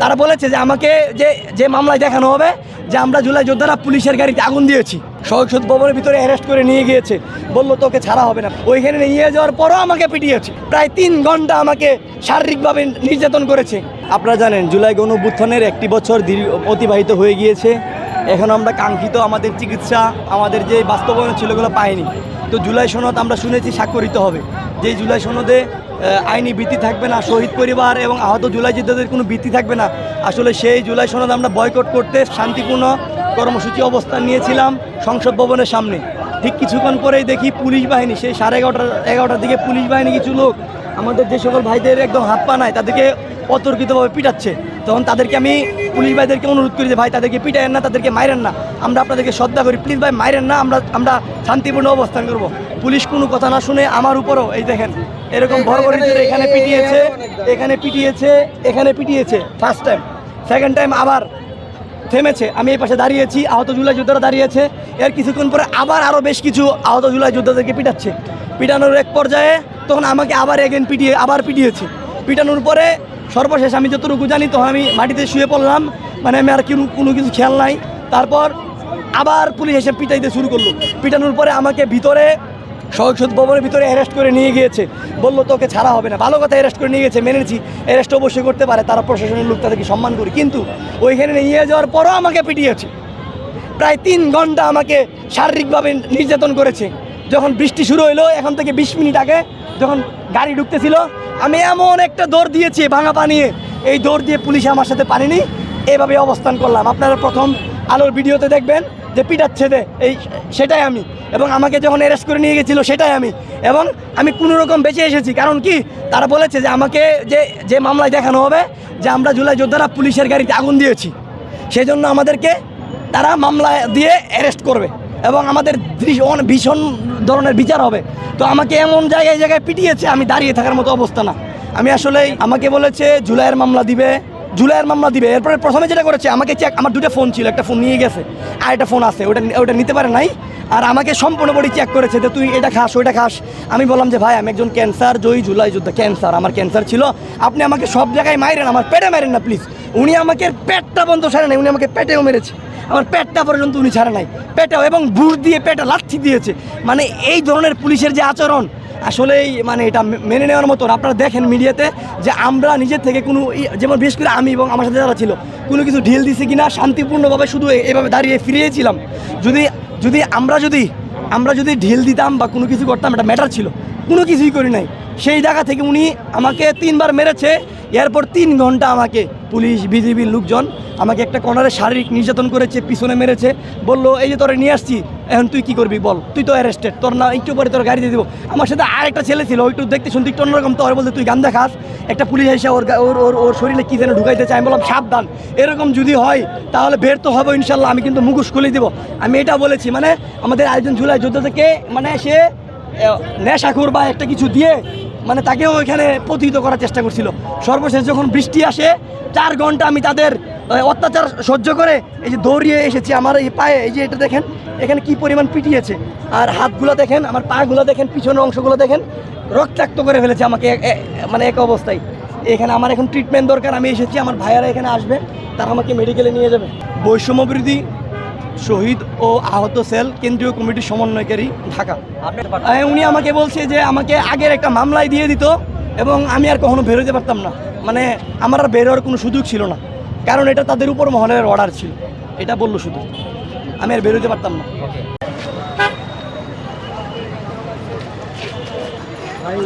তারা বলেছে যে আমাকে যে যে মামলায় দেখানো হবে, যে আমরা জুলাই যোদ্ধারা পুলিশের গাড়িতে আগুন দিয়েছি। সংসদ ভবনের ভিতরে অ্যারেস্ট করে নিয়ে গিয়েছে। বলল, তোকে ছাড়া হবে না। ওইখানে নিয়ে যাওয়ার পরও আমাকে পিটিয়েছে। প্রায় তিন ঘণ্টা আমাকে শারীরিকভাবে নির্যাতন করেছে। আপনারা জানেন, জুলাই গণঅভ্যুত্থানের একটি বছর অতিবাহিত হয়ে গিয়েছে। এখন আমরা কাঙ্ক্ষিত আমাদের চিকিৎসা, আমাদের যে বাস্তবায়ন ছিল ওগুলো পাইনি। তো জুলাই সনদ আমরা শুনেছি স্বাক্ষরিত হবে। যে জুলাই সনদে আইনি ভিত্তি থাকবে না, শহীদ পরিবার এবং আহত জুলাই যোদ্ধাদের কোনো ভিত্তি থাকবে না। আসলে সেই জুলাই সনদ আমরা বয়কট করতে শান্তিপূর্ণ কর্মসূচি অবস্থান নিয়েছিলাম সংসদ ভবনের সামনে। ঠিক কিছুক্ষণ পরেই দেখি পুলিশ বাহিনী, সেই সাড়ে এগারোটা এগারোটার দিকে পুলিশ বাহিনী কিছু লোক আমাদের যে সকল ভাইদের একদম হাত পা নাই, তাদেরকে অতর্কিতভাবে পিটাচ্ছে। তখন তাদেরকে আমি পুলিশ ভাইদেরকে অনুরোধ করি যে, ভাই, তাদেরকে পিটায়েন না, তাদেরকে মাইরেন না। আমরা আপনাদেরকে শ্রদ্ধা করি প্লিজ ভাই, মাইরেন না, আমরা আমরা শান্তিপূর্ণ অবস্থান করব। পুলিশ কোনো কথা না শুনে আমার উপরও, এই দেখেন এরকম ইঁদুর এখানে পিটিয়েছে এখানে পিটিয়েছে এখানে পিটিয়েছে ফার্স্ট টাইম সেকেন্ড টাইম আবার থেমেছে। আমি এই পাশে দাঁড়িয়েছি আহত জুলাই যোদ্ধারা দাঁড়িয়েছে। এর কিছুক্ষণ পরে আবার আরও বেশ কিছু আহত জুলাই যোদ্ধাদেরকে পিটাচ্ছে। পিটানোর এক পর্যায়ে তখন আমাকে আবার এগেন পিটিয়ে আবার পিটিয়েছে। পিটানোর পরে সর্বশেষ আমি যতটুকু জানি তখন আমি মাটিতে শুয়ে পড়লাম। মানে আমি আর কোনো কোনো কিছু খেয়াল নাই। তারপর আবার পুলিশ এসে পিটাইতে শুরু করল। পিটানোর পরে আমাকে ভিতরে সংসদ ভবনের ভিতরে অ্যারেস্ট করে নিয়ে গিয়েছে। বলল, তোকে ছাড়া হবে না। ভালো কথা অ্যারেস্ট করে নিয়ে গেছে মেনেছি অ্যারেস্ট অবশ্যই করতে পারে, তারা প্রশাসনের লোক তাদেরকে সম্মান করি। কিন্তু ওইখানে নিয়ে যাওয়ার পরও আমাকে পিটিয়েছে। প্রায় তিন ঘণ্টা আমাকে শারীরিকভাবে নির্যাতন করেছে। যখন বৃষ্টি শুরু হইল, এখন থেকে বিশ মিনিট আগে যখন গাড়ি ঢুকতেছিল, আমি এমন একটা দৌড় দিয়েছি ভাঙা পানিয়ে এই দৌড় দিয়ে পুলিশ আমার সাথে পারেনি এভাবে অবস্থান করলাম। আপনারা প্রথম আলোর ভিডিওতে দেখবেন যে পিটাচ্ছে দে এই সেটাই আমি। এবং আমাকে যখন অ্যারেস্ট করে নিয়ে গেছিল সেটাই আমি। এবং আমি কোনো রকম বেঁচে এসেছি। কারণ কি? তারা বলেছে যে আমাকে যে যে মামলায় দেখানো হবে, যে আমরা জুলাই যোদ্ধারা পুলিশের গাড়িতে আগুন দিয়েছি। সেই জন্য আমাদেরকে তারা মামলা দিয়ে অ্যারেস্ট করবে। এবং আমাদের অনেক ভীষণ ধরনের বিচার হবে। তো আমাকে এমন জায়গায় জায়গায় পিটিয়েছে, আমি দাঁড়িয়ে থাকার মতো অবস্থা না। আমি আসলেই, আমাকে বলেছে, জুলাইয়ের মামলা দিবে। জুলাইয়ের মামলা দিবে। এরপরে প্রথমে যেটা করেছে, আমাকে চেক আমার দুটো ফোন ছিল, একটা ফোন নিয়ে গেছে আর একটা ফোন আছে। ওটা ওটা নিতে পারে নাই। আর আমাকে সম্পূর্ণ বডি চেক করেছে যে তুই এটা খাস, ওইটা খাস। আমি বললাম যে, ভাই, আমি একজন ক্যান্সার জয়ী জুলাই যোদ্ধা ক্যান্সার আমার ক্যান্সার ছিল। আপনি আমাকে সব জায়গায় মাইরেন, আমার পেটে মারেন না প্লিজ উনি আমাকে পেটটা বন্ধ ছাড়ে নাই, উনি আমাকে পেটেও মেরেছে। আমার পেটটা পর্যন্ত উনি ছাড়ে নাই। পেটেও এবং বুট দিয়ে, পেটে লাথি দিয়েছে। মানে এই ধরনের পুলিশের যে আচরণ আসলেই মানে এটা মেনে নেওয়ার মতন আপনারা দেখেন মিডিয়াতে যে আমরা নিজের থেকে কোনো যেমন বিশেষ করে আমি এবং আমার সাথে যারা ছিল, কোনো কিছু ঢিল দিছি কিনা শান্তিপূর্ণভাবে শুধু এভাবে দাঁড়িয়ে ফিরিয়েছিলাম। যদি যদি আমরা যদি আমরা যদি ঢিল দিতাম বা কোনো কিছু করতাম, এটা ম্যাটার ছিল। কোনো কিছুই করি নাই। সেই জায়গা থেকে উনি আমাকে তিনবার মেরেছে। এরপর তিন ঘণ্টা আমাকে পুলিশ বিজিবির লোকজন আমাকে একটা কর্নারে শারীরিক নির্যাতন করেছে, পিছনে মেরেছে। বলল, এই যে তোরে নিয়ে আসছি, এখন তুই কি করবি বল? তুই তো অ্যারেস্টেড তোর না, একটু পরে তোর গাড়ি দিয়ে দিব। আমার সাথে আর একটা ছেলে ছিল ওইটু দেখতে শুনতে একটু অন্যরকম তোর বলতে তুই গান দেখাস? একটা পুলিশ এসে ওর ওর ওর ওর শরীরে কী যেন ঢুকাইতে চাই আমি বললাম, সাবধান, এরকম যদি হয়, তাহলে বের তো হবে ইনশাল্লাহ, আমি কিন্তু মুখোশ খুলে দিব। আমি এটা বলেছি মানে আমাদের আরেকজন জুলাই যুদ্ধ থেকে মানে সে নেশাখোর বা একটা কিছু দিয়ে মানে তাকেও ওইখানে প্রতিহিত করার চেষ্টা করছিল। সর্বশেষ যখন বৃষ্টি আসে, চার ঘণ্টা আমি তাদের অত্যাচার সহ্য করে এই যে দৌড়িয়ে এসেছি আমার এই পায়ে, এই যে এটা দেখেন, এখানে কি পরিমাণ পিটিয়েছে। আর হাতগুলো দেখেন, আমার পাগুলো দেখেন, পিছনের অংশগুলো দেখেন, রক্তাক্ত করে ফেলেছে আমাকে মানে এক অবস্থায়। এখানে আমার এখন ট্রিটমেন্ট দরকার, আমি এসেছি, আমার ভাইয়ারা এখানে আসবে, তারা আমাকে মেডিকেলে নিয়ে যাবে। বৈষম্য বিরোধী শহীদ ও আহত সেল কেন্দ্রীয় কমিটির সমন্বয়কারী ঢাকা। উনি আমাকে বলছে যে আমাকে আগের একটা মামলায় দিয়ে দিত এবং আমি আর কখনো বেরোতে পারতাম না। মানে আমার আর বেরোয়ার কোনো সুযোগ ছিল না। কারণ এটা তাদের উপর মহলের অর্ডার ছিল। এটা বলল শুধু। আমি আর বেরোতে পারতাম না। ভাই